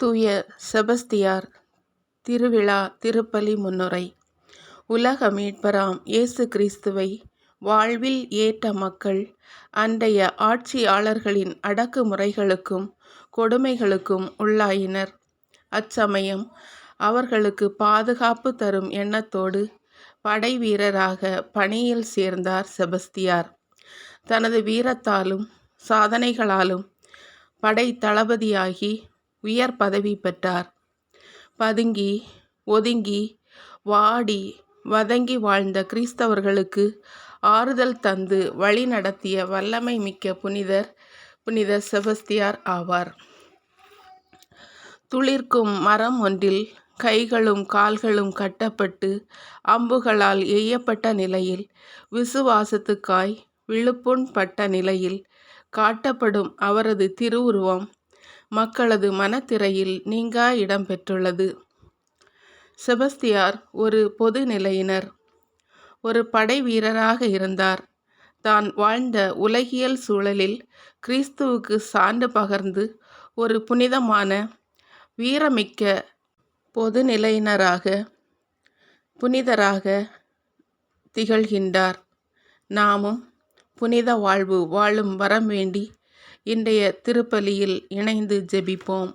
தூய செபஸ்தியார் திருவிழா திருப்பலி முன்னுரை. உலக மீட்பராம் இயேசு கிறிஸ்துவை வாழ்வில் ஏற்ற மக்கள் அன்றைய ஆட்சியாளர்களின் அடக்குமுறைகளுக்கும் கொடுமைகளுக்கும் உள்ளாயினர். அச்சமயம் அவர்களுக்கு பாதுகாப்பு தரும் எண்ணத்தோடு படை வீரராக பணியில் சேர்ந்தார் செபஸ்தியார். தனது வீரத்தாலும் சாதனைகளாலும் படை தளபதியாகி உயர் பதவி பெற்றார். பதுங்கி ஒதுங்கி வாடி வதங்கி வாழ்ந்த கிறிஸ்தவர்களுக்கு ஆறுதல் தந்து வழி நடத்திய வல்லமை மிக்க புனிதர் புனித செபஸ்தியார் ஆவார். துளிர்க்கும் மரம் ஒன்றில் கைகளும் கால்களும் கட்டப்பட்டு அம்புகளால் எய்யப்பட்ட நிலையில் விசுவாசத்துக்காய் விழுப்புண் பட்ட நிலையில் காட்டப்படும் அவரது திருவுருவம் மக்களது மனத்திரையில் நீங்கா இடம் பெற்றுள்ளது செபஸ்தியார் ஒரு பொது நிலையினர். ஒரு படை வீரராக இருந்தார். தான் வாழ்ந்த உலகியல் சூழலில் கிறிஸ்துவுக்கு சான்று பகர்ந்து ஒரு புனிதமான வீரமிக்க பொது நிலையினராக புனிதராக திகழ்கின்றார். நாமும் புனித வாழ்வு வாழும் வரம் வேண்டி இன்றைய திருப்பலியில் இணைந்து ஜெபிப்போம்.